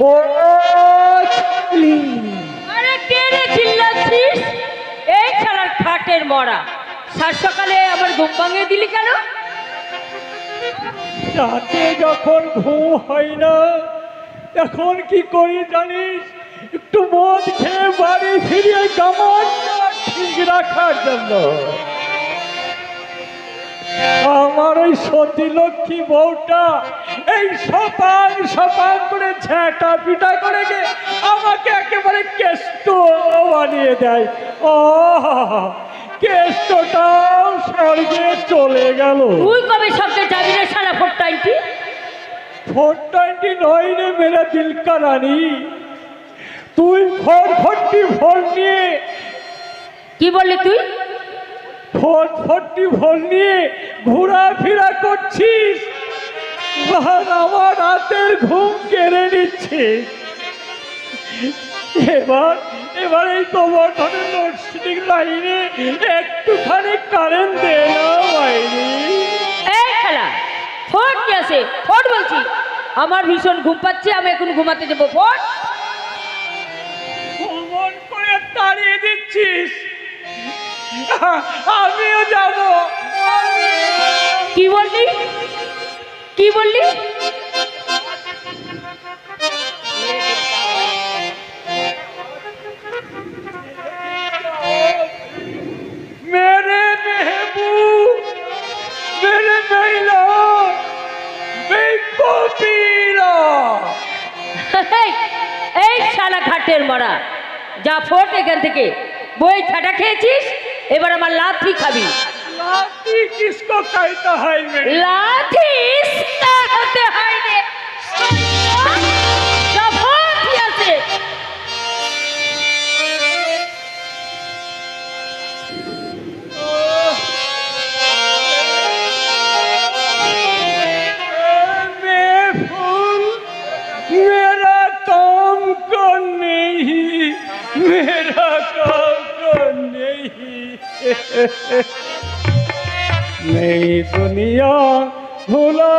ও চিপলি আরে কে রে চিল্লাচ্ছিস? এই খাটের মরা। সাত সকালে আমার ঘুম ভাঙিয়ে দিলি কেন? রাতে যখন ঘুম হয় না এখন কি করি জানিস? একটু মদ খেয়ে বাড়ি ফিরিয়ে কামানটা ঠিক রাখার জন্য। আমার ওই সতী লক্ষ্মী বউটা এই সপান সপান করে ঝ্যাঁটা পিটা করে গে আমাকে একেবারে কেষ্ট বানিয়ে দেয়। ও কেষ্টটাও স্বর্গে চলে গেল। তুই কবে সবকে যাবি রে শালা ফোর টোয়েন্টি? ফোর টোয়েন্টি নয় রে মেরা দিল কা রানী তুই ফোর ফোরটি ফোর নিয়ে কি বললি তুই? ফোর ফোরটি ফোর নিয়ে ঘোরাফেরা করছিস? আর আমার রাতের ঘুম কেড়ে নিচ্ছিস এবার এবার এই গোবর্ধনের লোডশেডিং লাইনে একটুখানি কারেন্ট দে না বাইরে। এই খেলা ফোট কি আছে? ফোট বলছি। আমার ভীষণ ঘুম পাচ্ছে আমি এখন ঘুমাতে যাব। ফোট ভ্রমণ করে তাড়িয়ে দিচ্ছিস। আমিও যাব। কি বললি? কি বললি? মেরে এই শালা ঘাটের মরা। যা ফোট এখান থেকে। বই ছাটা খেয়েছিস? এবার আমার লাথি খাবি। লাথি কিসকো খাইতে হয় লাথি খাইতে হয় রে। नहीं नहीं दुनिया भुला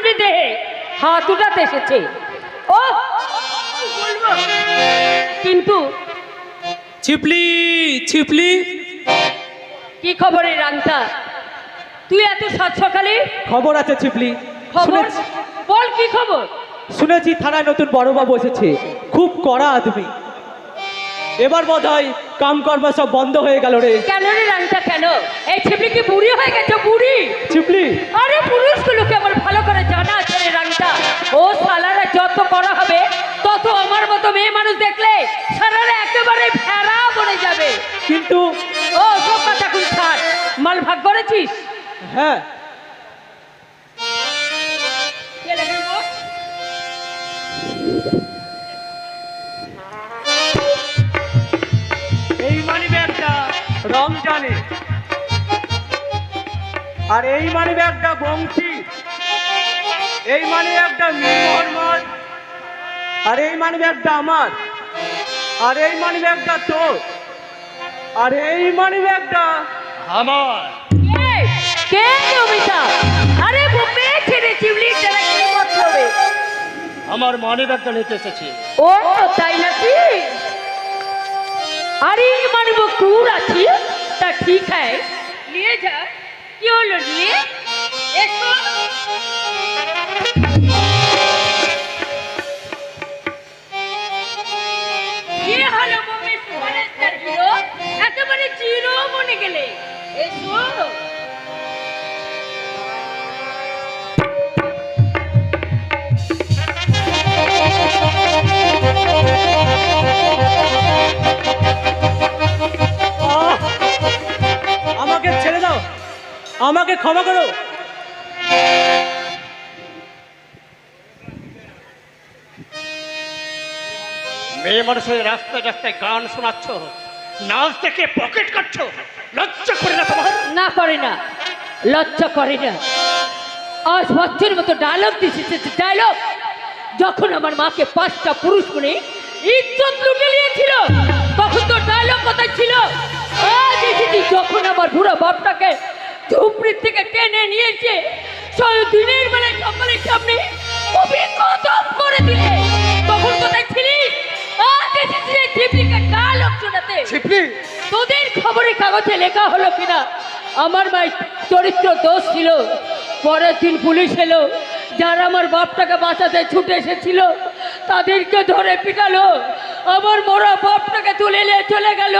সকালে দেহে হাত উঠাতে এসেছে। ও কিন্তু ছিপলি ছিপলি। কি খবর এই রাংতা তুই এত সাত সকালে? খবর আছে ছিপলি। খবর? বল কি খবর? শুনেছি থানায় নতুন বড়বাবু এসেছে। খুব কড়া আদমি। এবার বোধ হয় কামকর্ম সব বন্ধ হয়ে গেল রে। কেন রে রাংতা কেন? এই ছিপড়ি কি বুড়ি হয়ে গেছে বুড়ি? ছিপলি আরে পুরুষগুলোকে আমার ভালো করে জানা আছে রে রাংতা ও সালারা যত করা হবে তত আমার মতো মেয়ে মানুষ দেখলে সালারা একেবারে ফেরা পড়ে যাবে। কিন্তু ও সব কথা এখন ছাড়। মাল ভাগ করেছিস? হ্যাঁ। কে রমজানে আর এই মানি ব্যাগটা বংশী। এই মানি মীর মোহাম্মদ আর এই মানি ব্যাগটা আমার। আর এই মানি ব্যাগটা তোর। আর এই মানি ব্যাগটা আমার। কে? কে আরে বুপে ছেড়ে চিবলি যারা কি মতলবে আমার মানি ব্যাগটা নিতে এসেছি। ও তাই নাকি? আরে মানব কুর আছি? তা ঠিক है। নিয়ে जा क्यों নিয়ে? এসো। কি হলো গেলে। এসো। আমাকে ক্ষমা করো। মেয়ে মানুষের রাস্তায় রাস্তায় গান শোনাচ্ছ নাচ থেকে পকেট কাটছো লজ্জা করে না তোমার? না করে না লজ্জা করে না। আজ মতো ডায়লগ দিয়েছে ডায়লগ। যখন আমার মাকে পাঁচটা পুরুষ মনে ইজ্জত লুটে নিয়েছিল তখন তো ডায়লগ কোথায় ছিল। আজ এসেছি যখন আমার বুড়ো বাপটাকে ঝুপড়ির থেকে টেনে নিয়েছে। সব দিনের বেলায় সকলের সামনে কদম করে দিলে। তখন কোথায় ছিলিস তোদের খবরের কাগজে লেখা হলো কিনা? আমার মায়ের চরিত্র দোষ ছিল। পরের দিন পুলিশ এলো। যারা আমার বাপটাকে বাঁচাতে ছুটে এসেছিল তাদেরকে ধরে পিটালো। আমার মরা বাপটাকে তুলে নিয়ে চলে গেল।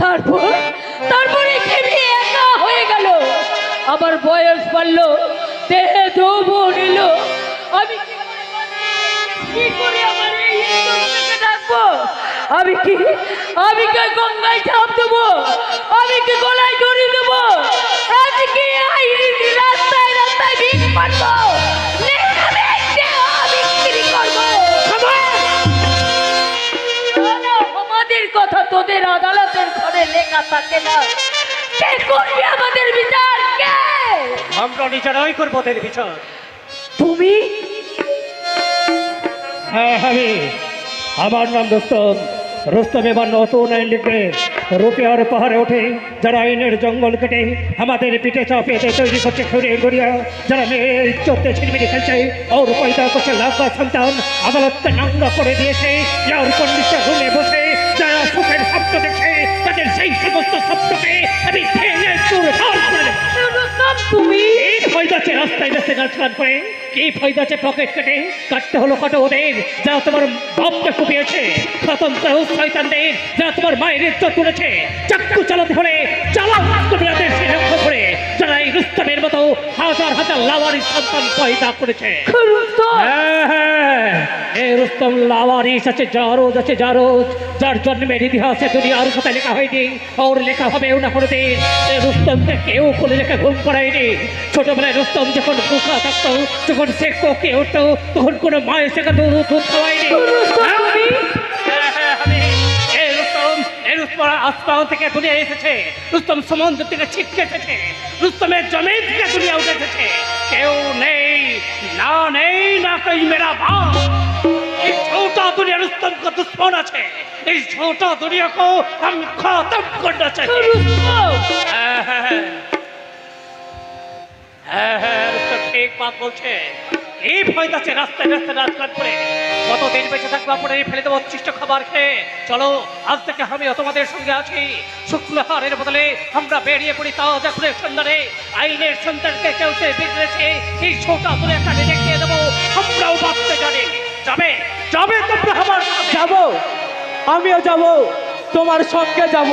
তারপর তারপরে আমার বয়স বাড়লো, দেহে যৌবন এলো আমি কি করে আমার এই রাখব আমি কি আমি কি গঙ্গায় ঝাঁপ দেবো? আমি কি গলায় দড়ি দেবো? আমি কি রাস্তায় রাস্তায় ভিড় মারবো? আমাদের কথা তোদের আদালতের ঘরে লেখা থাকে না। কে করবে আমাদের বিচার কে? আমরা নিজেরাই করব ওদের বিচার। তুমি? হ্যাঁ আমি। আমার নাম রুস্তম। রুস্তম এবার নতুন আইন লিখবে। রুপিয়ার পাহাড়ে ওঠে। যারা আইনের জঙ্গল কেটে আমাদের পিঠে চাপিয়ে তৈরি করছে ঘুরে গড়িয়া যারা মেয়ে চোদ্দে ছিনমিনি খেলছে ওর পয়দা করছে লাভবা সন্তান আদালতকে নাঙ্গা করে দিয়েছে যার কন্ডিশন রুমে বসে। স্বপ্ন দেখে তাদের সেই সমস্ত স্বপ্নকে আমি ভেঙে করে দেবো তুমি? ফায়দাছে রাস্তায় রাস্তায় গাছ কি ফায়দাছে পকেট কেটে কাটতে হলো কাটো ওদের? যারা তোমার বাপকে কুপিয়েছে খতম করো শয়তানদের যারা তোমার মায়ের ইজ্জত করেছে চাকু চালাতে হলে চালাও তুমি ওদের সে লক্ষ্য করে যারা মতো হাজার হাজার লাওয়ারি সন্তান পয়দা করেছে। রুস্তম। এই রুস্তম লাওয়ারিস আছে জারোজ আছে জারোজ যার জন্মের ইতিহাসে দুনিয়ার কথা লেখা হয়নি ওর লেখা হবেও না কোনোদিন। এই রুস্তমকে কেউ কোনো লেখা ঘুম করায়নি। ছোটবেলায় রুস্তম যখন ভুখা থাকতো যখন সে কোকে উঠতো তখন কোনো মায়ের সেখানে দুধ দুধ খাওয়ায়নি। আসমান থেকে দুনিয়া এসেছে। রুস্তম সমুদ্র থেকে ছিটকে এসেছে। রুস্তমের জমি থেকে দুনিয়া উঠে এসেছে। কেউ নেই না নেই না কই মেরা ভাব এই ছোটা দুনিয়া রুস্তম কা দুশ্মন আছে। এই ছোটা দুনিয়া কো হাম খতম করনা চাহিয়ে হ্যাঁ হ্যাঁ হ্যাঁ। হ্যাঁ, হ্যাঁ ঠিক বাত বলছে। রাস্তায় রাস্তায় রাজঘাট করে কতদিন বেঁচে থাকব আপনার ফেলে দেবো উচ্ছিষ্ট খাবার খেয়ে। চলো আজ থেকে আমি তোমাদের সঙ্গে আছি। শুক্লহারের বদলে আমরা বেরিয়ে পড়ি তাও দেখুনের সন্ধানে। আইনের সন্তানকে কেউ সে বিগড়েছে এই ছোটা তুলে একটা দেখিয়ে দেবো। আমরাও বাঁচতে জানি। যাবে যাবে তোমরা আমার যাব। আমিও যাব। তোমার সঙ্গে যাব।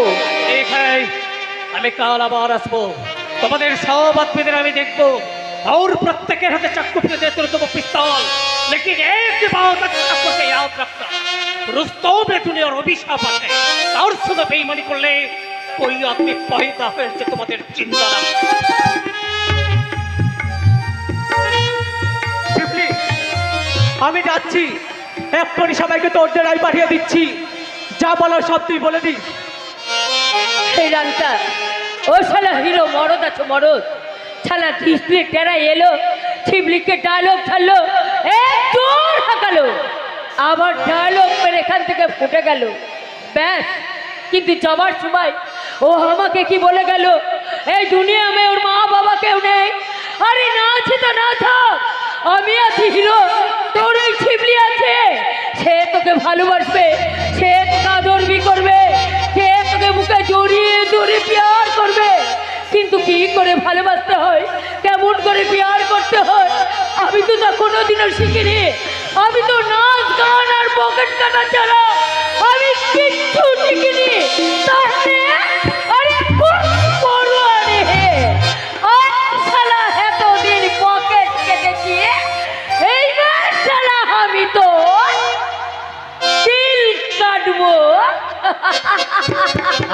এখানে আমি কাল আবার আসব। তোমাদের সব আত্মীদের আমি দেখব। আর প্রত্যেকের হাতে চাকু দিয়ে তোর পিস্তল। लेकिन एक बात अच्छा करके याद रखना रुस्तों में दुनिया और अभिशाप আছে और শুধু বেঈমানি করলে ওই আদমি পয়দা হয়েছে তোমাদের চিন্তা না শিবলি আমি যাচ্ছি এক্ষুনি সবাইকে তোর ডেরাই পাঠিয়ে দিচ্ছি যা বলার সব তুই বলে দিস এই রানটা ও শালা হিরো মরদ আছে মরদ শালা ডিসপ্লে টেরা এলো ছিবলিকে ডায়লগ ছাড়লো এক জোর হাঁকালো। আবার ডায়লগ মেরে এখান থেকে ফুটে গেল। ব্যাস, কিন্তু যাবার সময় ও আমাকে কি বলে গেল, এই দুনিয়া মে ওর মা বাবা কেউ নেই। আরে না আছে তো না থাক। আমি আছি হিরো, তোর ওই ছিবলি আছে। সে তোকে ভালোবাসবে, সে তোকে আদরবি করবে, সে তোকে বুকে জড়িয়ে ধরে প্যার করবে। কিন্তু কি করে ভালোবাসতে হয়, কেমন করে প্যার করতে হয় আমি তো তা কোনোদিনও শিখিনি। আমি তো নাচ গান আর পকেট কাটা ছাড়া আমি কিচ্ছু শিখিনি। হে।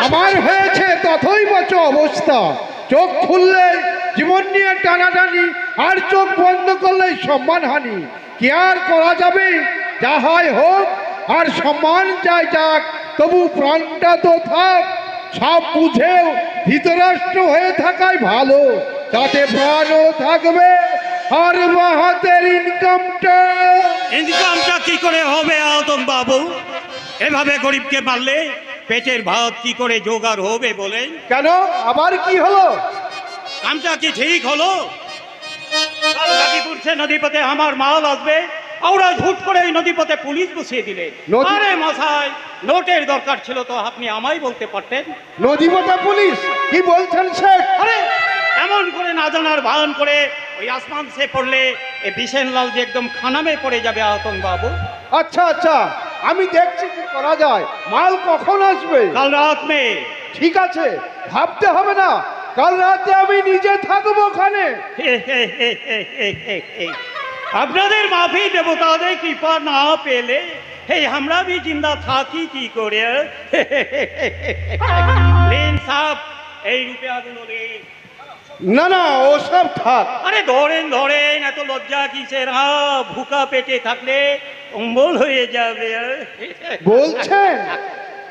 আমার হয়েছে তথই বচ অবস্থা। চোখ খুললে, জীবন নিয়ে টানাটানি, আর চোখ বন্ধ করলে সম্মানহানি। কি আর করা যাবে? যা হয় হোক, আর সম্মান যাই যাক, তবু প্রাণটা তো থাক। সব বুঝেও ধৃতরাষ্ট্র হয়ে থাকাই ভালো তাতে প্রাণও থাকবে আর মাহাতের ইনকামটা ইনকামটা কি করে হবে আতম বাবু এভাবে গরিবকে মারলে পেটের ভাত কি করে জোগাড় হবে বলেন? কেন? আবার কি হলো? কামটা কি ঠিক হলো? নদীপথে আমার মাল আসবে। ওরা ঝুট করে ওই নদীপথে পুলিশ বসিয়ে দিলে। আরে মশাই নোটের দরকার ছিল তো আপনি আমায় বলতে পারতেন? নদীপথা পুলিশ? কি বলছেন শেখ আরে এমন করে না জানার ভান করে ওই আসমান সে পড়লে এ বিশেন লাল যে একদম খানামে পড়ে যাবে আতঙ্ক বাবু আচ্ছা আচ্ছা। আমি দেখছি কি করা যায়। মাল কখন আসবে? কাল রাত মে। ঠিক আছে ভাবতে হবে না। কাল রাতে আমি নিজে থাকব ওখানে। আপনাদের মাফি দেবতাদের কৃপা না পেলে এই আমরা भी জিন্দা থাকি কি করে? এই রূপে আগুলো লেন না না ওসব থাক। আরে ধরেন ধরেন এত লজ্জা কিসের? হা ভুকা পেটে থাকলে অম্বল হয়ে যাবে। বলছেন?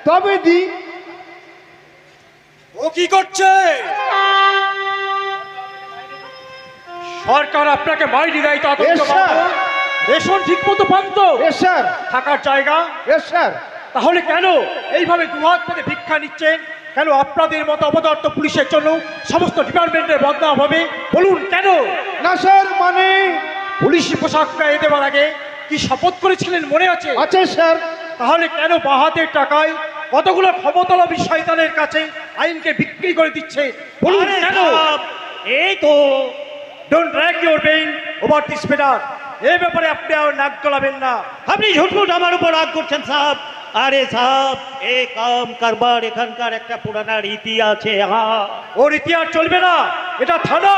তবে দি। ও কি করছে? সরকার আপনাকে মাইনে দেয় তো রেশন ঠিক মতো পান তো থাকার জায়গা। তাহলে কেন এইভাবে দুহাত পেতে ভিক্ষা নিচ্ছেন? কেন আপনাদের মতো অবদার্থ পুলিশের জন্য সমস্ত ডিপার্টমেন্টের বদনাম হবে? বলুন কেন? না স্যার মানে? পুলিশি পোশাক গায়ে দেওয়ার আগে কি শপথ করেছিলেন মনে আছে? আছে স্যার। তাহলে কেন বাহাতের টাকায় কতগুলো ক্ষমতালবী শয়তানের কাছে আইনকে বিক্রি করে দিচ্ছে? বলুন কেন? এই তো। Don't drag your pain over this matter এই ব্যাপারে আপনি আর নাক গলাবেন না। আপনি ঝুটমুট আমার উপর রাগ করছেন সাহেব। আরে সাহেব এ কাম কারবার এখানকার একটা পুরানা রীতি আছে হ্যাঁ ওর ইতিহাস চলবে না এটা থানা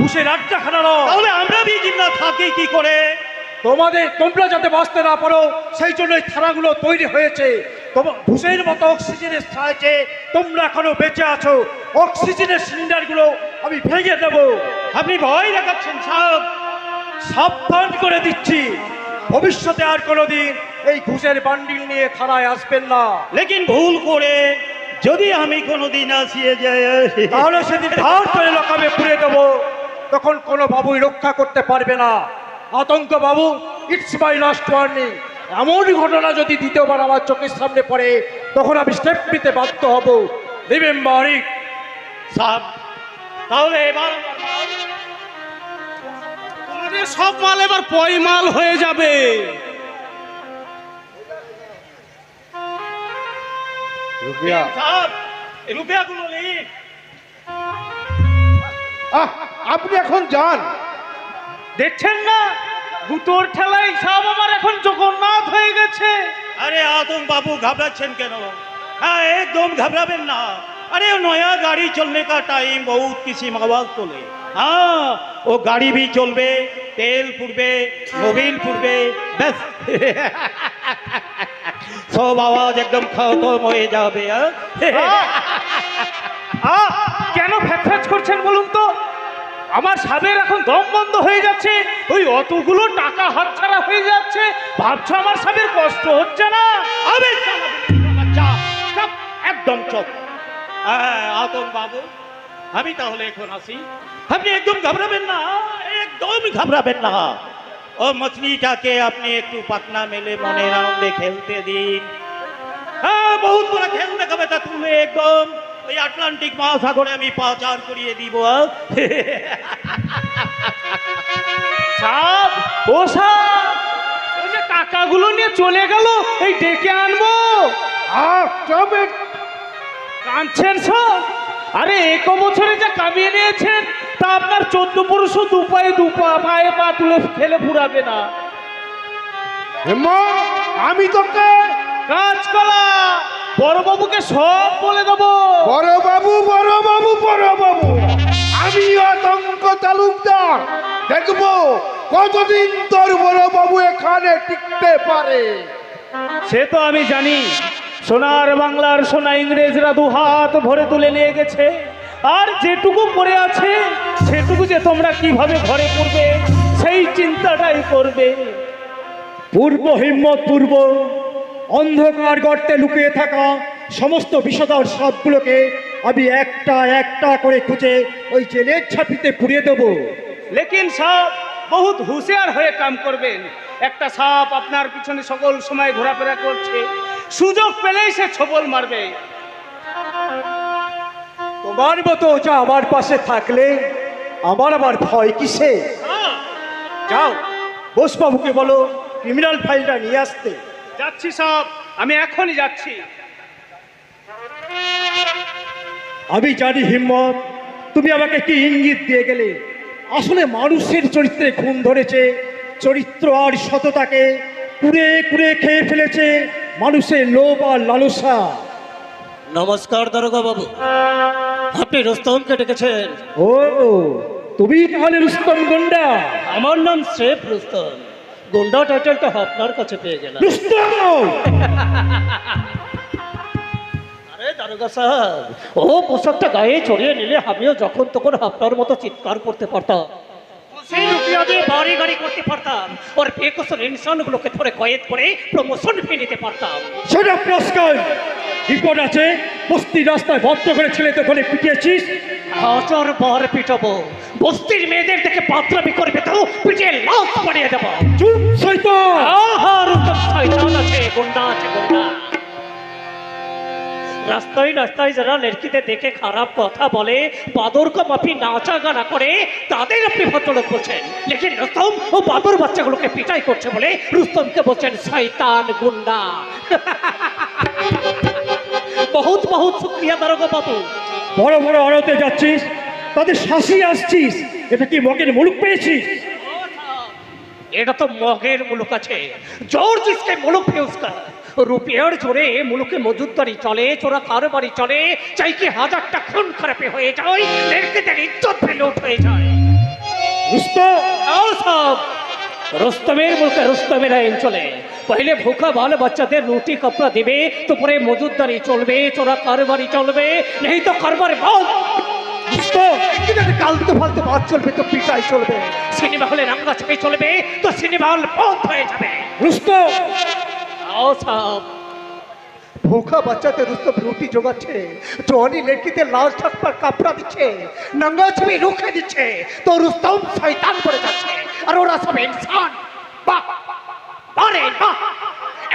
ঘুষের আড্ডা খানা নয়। তাহলে আমরা বি জিন্দা থাকি কি করে? তোমাদের তোমরা যাতে বাঁচতে না পারো সেই জন্য এই থানাগুলো তৈরি হয়েছে। তোমার ঘুষের মতো অক্সিজেনের সাহায্যে তোমরা এখনও বেঁচে আছো। অক্সিজেনের সিলিন্ডারগুলো আমি ভেঙে দেব। আপনি ভয় দেখাচ্ছেন সাহেব। সাবধান করে দিচ্ছি। ভবিষ্যতে আর কোনোদিন এই ঘুষের বান্ডিল নিয়ে থানায় আসবেন না। লেকিন ভুল করে যদি আমি কোনোদিন আসিয়ে যাই তাহলে সেদিন ধার করে লকাবে পুড়ে দেব। তখন কোনো বাবুই রক্ষা করতে পারবে না। আতঙ্ক বাবু ইটস মাই লাস্ট ওয়ার্নিং এমন ঘটনা যদি দ্বিতীয়বার আমার চোখের সামনে পড়ে তখন আমি স্টেপ নিতে বাধ্য হব। রিমেম্বার ইট সাহেব তাহলে এবার তোমাদের সব মাল এবার পয়মাল হয়ে যাবে। আপনি এখন যান। দেখছেন না? দুটোর ঠেলাই সব আমার এখন জগন্নাথ হয়ে গেছে। আরে আদম বাবু ঘাবড়াচ্ছেন কেন? হ্যাঁ একদম ঘাবড়াবেন না। আরে নয়া গাড়ি চলনে কা টাইম বহু কিছু মাওয়াজ তোলে। হ্যাঁ ও গাড়ি ভি চলবে তেল পুড়বে মোবিল পুড়বে সব আওয়াজ একদম খতম হয়ে যাবে হ্যাঁ? কেন ফ্যাচ করছেন বলুন তো? আমার সাবের এখন দম বন্ধ হয়ে যাচ্ছে ওই অতগুলো টাকা হাতছাড়া হয়ে যাচ্ছে। ভাবছ আমার সাবের কষ্ট হচ্ছে না? বিচ্ছিন্ন একদম চুপ। হ্যাঁ আতঙ্ক বাবু আমি তাহলে এখন আসি। আপনি একদম ঘাবড়াবেন না একদম ঘাবড়াবেন না। ও মছলিটাকে আপনি একটু পাতনা মেলে মনের আনন্দে খেলতে দিন। হ্যাঁ বহুত বড় খেল দেখাবে তা তুমি একদম। ওই আটলান্টিক মহাসাগরে আমি পাচার করিয়ে দিব? সাপ ও সাপ ওই যে টাকাগুলো নিয়ে চলে গেল এই ডেকে আনব। আহ তবে কাঁদছেন সব? আরে এক বছরে যা কামিয়ে নিয়েছেন তা আপনার চোদ্দ পুরুষও দু পায়ে দু পা পায়ে পা তুলে ফেলে ফুরাবে না। আমি তোকে কাঁচকলা বড়বাবুকে সব বলে দেবো। বড় বাবু বড় বাবু বড় বাবু আমি আতঙ্ক তালুকদার। দেখব কতদিন তোর বড় বাবু এখানে টিকতে পারে। সে তো আমি জানি সোনার বাংলার সোনা ইংরেজরা দু হাত ভরে তুলে নিয়ে গেছে। আর যেটুকু পড়ে আছে সেটুকু যে তোমরা কীভাবে ঘরে পড়বে সেই চিন্তাটাই করবে। পূর্ব হিম্মত পূর্ব অন্ধকার গর্তে লুকিয়ে থাকা সমস্ত বিষধর সাপগুলোকে আমি একটা একটা করে খুঁজে ওই জেলের ছাপিতে পুড়িয়ে দেবো। লেকিন সাপ বহুত হুঁশিয়ার হয়ে কাম করবেন। একটা সাপ আপনার পিছনে সকল সময় ঘোরাফেরা করছে। সুযোগ পেলেই সে ছবল মারবে। তোমার মতো যা আমার পাশে থাকলে আমার আবার ভয় কিসে? যাও বোসবাবুকে বলো ক্রিমিনাল ফাইলটা নিয়ে আসতে। যাচ্ছি সাপ আমি এখনই যাচ্ছি। আমি জানি হিম্মত তুমি আমাকে কি ইঙ্গিত দিয়ে গেলে? আসলে মানুষের চরিত্রে খুন ধরেছে চরিত্র আর সততাকে কুড়ে কুড়ে খেয়ে ফেলেছে মানুষের লোভ আর লালসা। নমস্কার দারোগা বাবু আপনি রোস্তমকে ডেকেছেন? ও তুমি তাহলে রুস্তম গুন্ডা। আমার নাম শেফ রুস্তম। গুন্ডা টাইটেলটা আপনার কাছে পেয়ে গেলাম। রুস্তম! আরে দারোগা সাহেব ও পোশাকটা গায়ে চড়িয়ে নিলে আমিও যখন তখন আপনার মতো চিৎকার করতে পারতাম। সেই রুপিয়া দিয়ে বাড়ি গাড়ি করতে পারতাম। ওর বেকসুর ইনসানগুলোকে ধরে কয়েদ করে প্রমোশন পেয়ে নিতে পারতাম। সেটা বিপদ আছে বস্তি রাস্তায় ভদ্র করে ছেলেতে ধরে পিটিয়েছিস। হাজার বার পিটাবো বস্তির মেয়েদের দেখে পাত্রামি করবে তো পিটিয়ে লাশ বানিয়ে দেবো। চুপ শৈতান আহার শয়তান আছে গুন্ডা আছে গুন্ডা। রাস্তায় রাস্তায় যারা লড়কিতে দেখে খারাপ কথা বলে বাদর কা মাফি নাচা গানা করে তাদের আপনি ভদ্রলোক বলছেন। লেকিন রুস্তম ও বাদর বাচ্চাগুলোকে পিটাই করছে বলে রুস্তমকে বলছেন শয়তান গুন্ডা। বহুত বহুত শুক্রিয়া দারোগো বাবু বড় বড় অড়তে যাচ্ছিস তাদের শাসি আসছিস এটা কি মগের মুলুক পেয়েছিস? এটা তো মগের মুলুক আছে। জোর জিসকে মুলুক ফেউসকা রুপিয়ার জোরে মুলুকে মজুদারি চলে চোরা কারোবারি চলে চাই কি হাজারটা খুন খারাপে হয়ে যায় দেরকেদের ইজ্জত উঠ হয়ে যায়। রুস্তম! রুস্তমের মুলুকে রুস্তমের আইন চলে। পহলে ভুখা বাল বাচ্চাদের রুটি কাপড়া দিবে তো পরে মজুদদারি চলবে চোরা কারবারি চলবে নেই তো কারবার বন্ধ রুস্তম যদি কালতে ফালতে বাদ চলবে তো পিটাই চলবে সিনেমা হলে রাঙ্গা ছবি চলবে তো সিনেমা হল বন্ধ হয়ে যাবে রুস্তম आओ साहब ভুখা বাচ্চাদের রুস্তম রুটি জোগাচ্ছে জনি লেকিতে লাল ঠাক পর কাপড়া দিচ্ছে নঙ্গা ছবি রুখে দিচ্ছে তো রুস্তম শয়তান পড়ে যাচ্ছে আর ওরা সব ইনসান বাহ আরে বাহ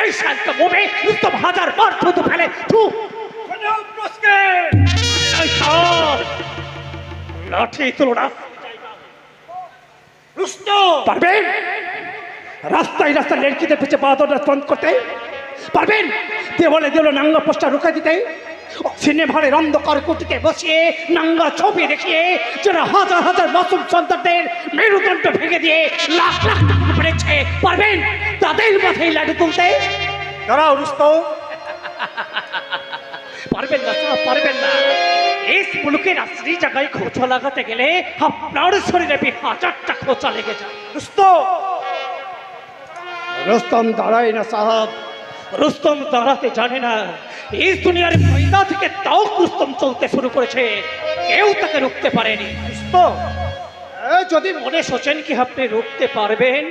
এই শান্ত মুভে উত্তম হাজার বার থুতু ফেলে, থু। লাঠি তোলা রুস্তম পারবেন রাস্তায় রাস্তায় লেড়কিদের পিছিয়ে বাদরটা বন্ধ করতে। পারবেন? দেওয়ালে দেওয়ালে নাঙ্গা পোস্টার রুখে দিতে। সিনেমারের অন্ধকার কুটিতে বসিয়ে নাঙ্গা ছবি দেখিয়ে যারা হাজার হাজার মাসুম সন্তানদের মেরুদণ্ড ভেঙে দিয়ে লাখ লাখ টাকা পেরেছে পারবেন? তাদের মাথায় লাডু তুলতে? দাঁড়াও রুস্তম। পারবেন না স্যার পারবেন না। এই মুলুকের আসলি জায়গায় খোঁচা লাগাতে গেলে আপনার শরীরে বি হাজারটা খোঁচা লেগে যায়। রুস্তম। রুস্তম দাঁড়ায় না সাহাব। রুস্তম দাঁড়াতে জানে না। এই দুনিয়ার ময়দা থেকে তাও রুস্তম চলতে শুরু করেছে। কেউ তাকে রুখতে পারেনি। রুস্তম যদি মনে সোচেন কি আপনি রুখতে পারবেন,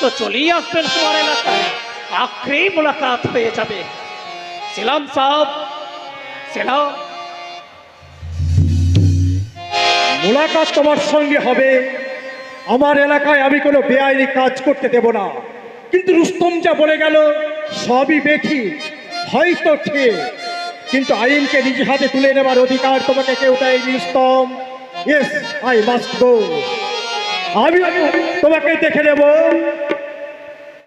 তো চলেই আসবেন তোমার এলাকায়। আখরি মোলাকাত হয়ে যাবে। সিলাম সাহেব, সিলাম। মোলাকাত তোমার সঙ্গে হবে। আমার এলাকায় আমি কোনো বেআইনি কাজ করতে দেব না। কিন্তু রুস্তম যা বলে গেল, সবই বেঠি হয়তো ঠিক, কিন্তু আইনকে নিজ হাতে তুলে নেবার অধিকার তোমাকে কেউ দেয়নি, স্তম। আই মাস্ট গো আমি তোমাকে দেখে নেব।